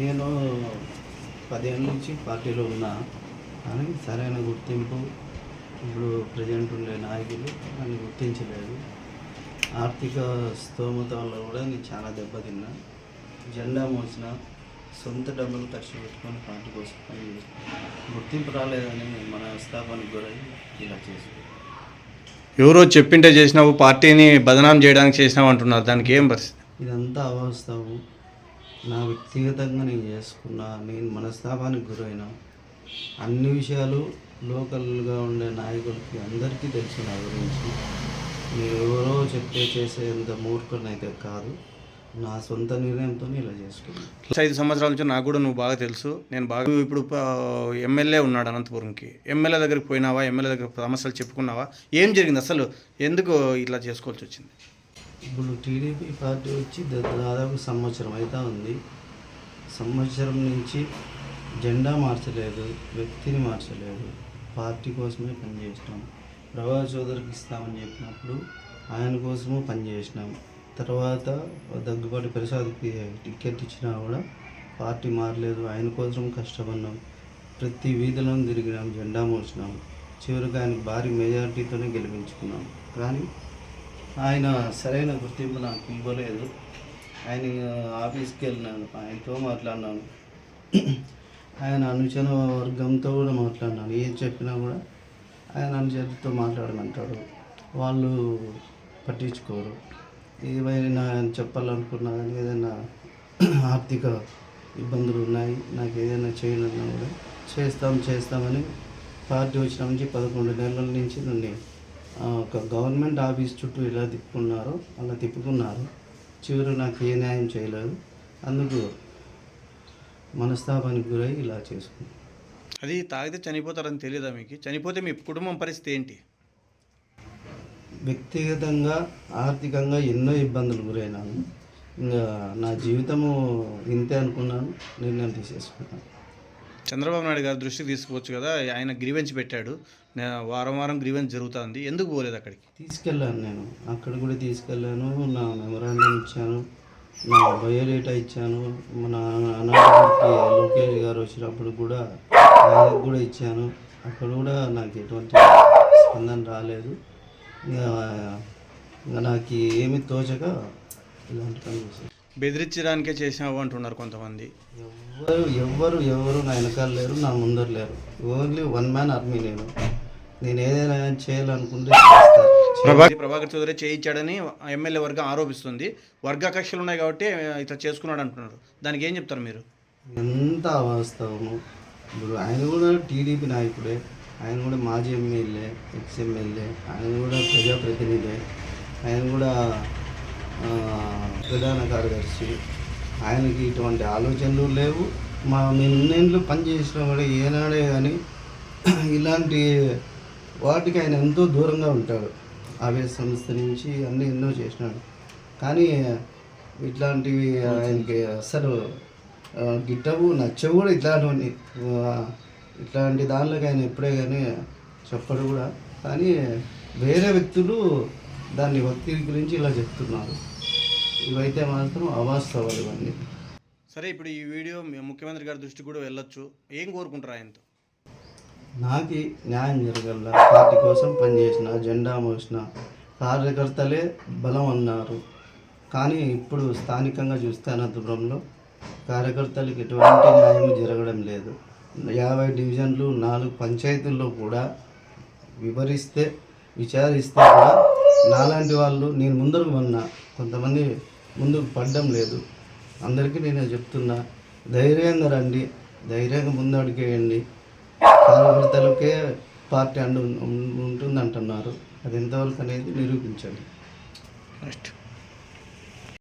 నేను పదేళ్ళ నుంచి పార్టీలో ఉన్నా కానీ సరైన గుర్తింపు ఇప్పుడు ప్రజెంట్ ఉండే నాయకులు నన్ను గుర్తించలేదు. ఆర్థిక స్తోమత వల్ల కూడా నేను చాలా దెబ్బతిన్నా. జెండా మోసిన సొంత డబ్బులు ఖర్చు పెట్టుకొని పార్టీ కోసం పనిచేసిన గుర్తింపు రాలేదని మన స్థాపనకు గురై ఇలా చేసి ఎవరో చెప్పింటే చేసినావు పార్టీని బదనాం చేయడానికి చేసినావు అంటున్నారు. దానికి ఏం పరిస్థితి? ఇదంతా అవాస్తవం. నా వ్యక్తిగతంగా నేను చేసుకున్నా నేను మనస్తాపానికి గురైన అన్ని విషయాలు లోకల్గా ఉండే నాయకులకి అందరికీ తెలుసు నా గురించి నేను ఎవరో చెప్తే చేసేంత మూర్ఖునైతే కాదు. నా సొంత నిర్ణయంతో ఇలా చేసుకున్నాను ఐదు సంవత్సరాల నుంచి నాకు కూడా నువ్వు బాగా తెలుసు. నేను బాగా ఇప్పుడు ఎమ్మెల్యే ఉన్నాడు అనంతపురంకి. ఎమ్మెల్యే దగ్గరికి పోయినావా? ఎమ్మెల్యే దగ్గర సమస్యలు చెప్పుకున్నావా? ఏం జరిగింది? అసలు ఎందుకు ఇట్లా చేసుకోవాల్సి వచ్చింది? ఇప్పుడు టీడీపీ పార్టీ వచ్చి దాదాపు సంవత్సరం అయితే ఉంది. సంవత్సరం నుంచి జెండా మార్చలేదు వ్యక్తిని మార్చలేదు. పార్టీ కోసమే పనిచేసినాం ప్రభా చౌదరికి ఇస్తామని చెప్పినప్పుడు ఆయన కోసము పనిచేసినాం తర్వాత దగ్గుబాటి ప్రసాద్కి టికెట్ ఇచ్చినా కూడా పార్టీ మారలేదు. ఆయన కోసం కష్టపడినాం. ప్రతి వీధిలో తిరిగినాం జెండా మోసినాం. చివరికి ఆయనకు భారీ మెజారిటీతోనే గెలిపించుకున్నాం. కానీ ఆయన సరైన గుర్తింపు నాకు ఇవ్వలేదు. ఆయన ఆఫీస్కి వెళ్ళినాను. ఆయనతో మాట్లాడినాను. ఆయన అనుచర వర్గంతో కూడా మాట్లాడినాను. ఏం చెప్పినా కూడా ఆయన అనుచరులతో మాట్లాడమంటాడు. వాళ్ళు పట్టించుకోరు. ఏమైనా చెప్పాలనుకున్నా కానీ ఏదైనా ఆర్థిక ఇబ్బందులు ఉన్నాయి నాకు ఏదైనా చేయాలన్నా కూడా చేస్తాం చేస్తామని పార్టీ వచ్చిన నుంచి పదకొండు నెలల నుంచి నన్ను ఒక గవర్నమెంట్ ఆఫీస్ చుట్టూ ఎలా తిప్పుకున్నారో అలా తిప్పుకున్నారు. చివరి నాకు ఏ న్యాయం చేయలేదు. అందుకు మనస్తాపానికి గురై ఇలా చేసుకున్నాను అది తాగితే చనిపోతారని తెలియదా మీకు? చనిపోతే మీ కుటుంబం పరిస్థితి ఏంటి? వ్యక్తిగతంగా ఆర్థికంగా ఎన్నో ఇబ్బందులు గురైనాను. ఇంకా నా జీవితము ఇంతే అనుకున్నాను. నిర్ణయం తీసేసుకున్నాను. చంద్రబాబు నాయుడు గారి దృష్టికి తీసుకోవచ్చు కదా. ఆయన గ్రీవెన్స్ పెట్టాడు. వారం వారం గ్రీవెన్స్ జరుగుతుంది. ఎందుకు పోలేదు అక్కడికి? తీసుకెళ్ళాను నేను. అక్కడ కూడా తీసుకెళ్ళాను. నా మెమరాండం ఇచ్చాను. నా బయోడేటా ఇచ్చాను. మన అనాథకి లోకేష్ గారు వచ్చినప్పుడు కూడా ఆయనకు కూడా ఇచ్చాను. అక్కడ కూడా నాకు ఎటువంటి స్పందన రాలేదు. ఇంకా ఇంకా నాకు ఏమి తోచక ఇలాంటి పని చేశాను. బెదిరించడానికే చేసినావు అంటున్నారు కొంతమంది. ఎవ్వరు ఎవ్వరు ఎవరు నా వెనకాల లేరు నా ముందర లేరు. ఓన్లీ వన్ మ్యాన్ ఆర్మీ నేను. నేను ఏదైనా చేయాలనుకుంటే ప్రభాకర్ చౌదరి చేయించాడని ఎమ్మెల్యే వర్గం ఆరోపిస్తుంది. వర్గ కక్షలు ఉన్నాయి కాబట్టి ఇట్లా చేసుకున్నాడు అంటున్నారు. దానికి ఏం చెప్తారు మీరు? ఎంత అవాస్తవము ఇప్పుడు ఆయన కూడా టీడీపీ నాయకుడే ఆయన కూడా మాజీ ఎమ్మెల్యే ఎక్స్ ఎమ్మెల్యే ఆయన కూడా ప్రజాప్రతినిధే ఆయన కూడా ప్రధాన కార్యదర్శి. ఆయనకి ఇటువంటి ఆలోచనలు లేవు. మా మేము ఇన్నేళ్ళు పనిచేసినా కూడా ఏనాడే కానీ ఇలాంటి వాటికి ఆయన ఎంతో దూరంగా ఉంటాడు. అవే సంస్థ నుంచి అన్నీ ఎన్నో చేసినాడు. కానీ ఇట్లాంటివి ఆయనకి అసలు గిట్టవు నచ్చవు కూడా ఇట్లాంటివన్నీ. ఇట్లాంటి దానిలోకి ఆయన ఎప్పుడే కానీ చెప్పడు కూడా. కానీ వేరే వ్యక్తులు దాన్ని వక్తీకరించి ఇలా చెప్తున్నారు. ఇవైతే మాత్రం అవాస్తవాలు ఇవన్నీ. సరే ఇప్పుడు ఈ వీడియో ముఖ్యమంత్రి గారి దృష్టి కూడా వెళ్ళొచ్చు. ఏం కోరుకుంటారు ఆయనతో? నాకు న్యాయం జరగల పార్టీ కోసం పనిచేసిన జెండా మోసిన కార్యకర్తలే బలం అన్నారు కానీ ఇప్పుడు స్థానికంగా చూస్తే అనంతపురంలో కార్యకర్తలకు ఎటువంటి న్యాయం జరగడం లేదు. యాభై డివిజన్లు నాలుగు పంచాయతీల్లో కూడా వివరిస్తే విచారిస్తే కూడా నాలాంటి వాళ్ళు నేను ముందరకు ఉన్నా కొంతమంది ముందుకు పడడం లేదు. అందరికీ నేను చెప్తున్నా ధైర్యంగా రండి ధైర్యంగా ముందు అడిగేయండి కార్యకర్తలకే పార్టీ అండు ఉంటుంది అంటున్నారు అది ఎంతవరకు అనేది నిరూపించండి. నెక్స్ట్